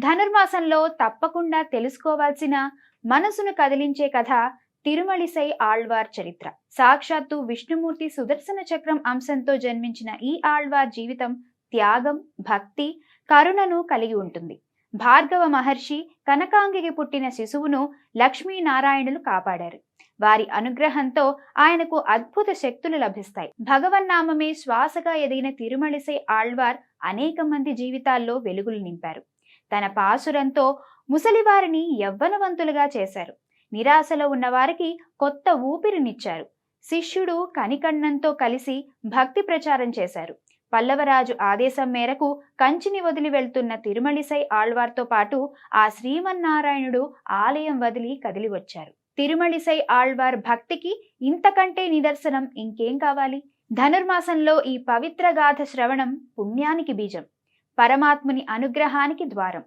ధనుర్మాసంలో తప్పకుండా తెలుసుకోవాల్సిన మనసును కదిలించే కథ తిరుమలిసై ఆళ్వార్ చరిత్ర. సాక్షాత్తు విష్ణుమూర్తి సుదర్శన చక్రం అంశంతో జన్మించిన ఈ ఆళ్వార్ జీవితం త్యాగం భక్తి కరుణను కలిగి ఉంటుంది. భార్గవ మహర్షి కనకాంగికి పుట్టిన శిశువును లక్ష్మీనారాయణులు కాపాడారు. వారి అనుగ్రహంతో ఆయనకు అద్భుత శక్తులు లభిస్తాయి. భగవన్నామమే శ్వాసగా ఎదిగిన తిరుమలిసై ఆళ్వార్ అనేక మంది జీవితాల్లో వెలుగులు నింపారు. తన పాసురంతో ముసలివారిని యవ్వనవంతులుగా చేశారు. నిరాశలో ఉన్నవారికి కొత్త ఊపిరినిచ్చారు. శిష్యుడు కనికన్నంతో కలిసి భక్తి ప్రచారం చేశారు. పల్లవరాజు ఆదేశం మేరకు కంచిని వదిలి వెళ్తున్న తిరుమలిసై ఆళ్వార్తో పాటు ఆ శ్రీమన్నారాయణుడు ఆలయం వదిలి కదిలి వచ్చారు తిరుమలిసై ఆళ్వార్ భక్తికి ఇంతకంటే నిదర్శనం ఇంకేం కావాలి? ధనుర్మాసంలో ఈ పవిత్ర గాథ శ్రవణం పుణ్యానికి బీజం. పరమాత్ముని అనుగ్రహానికి ద్వారం.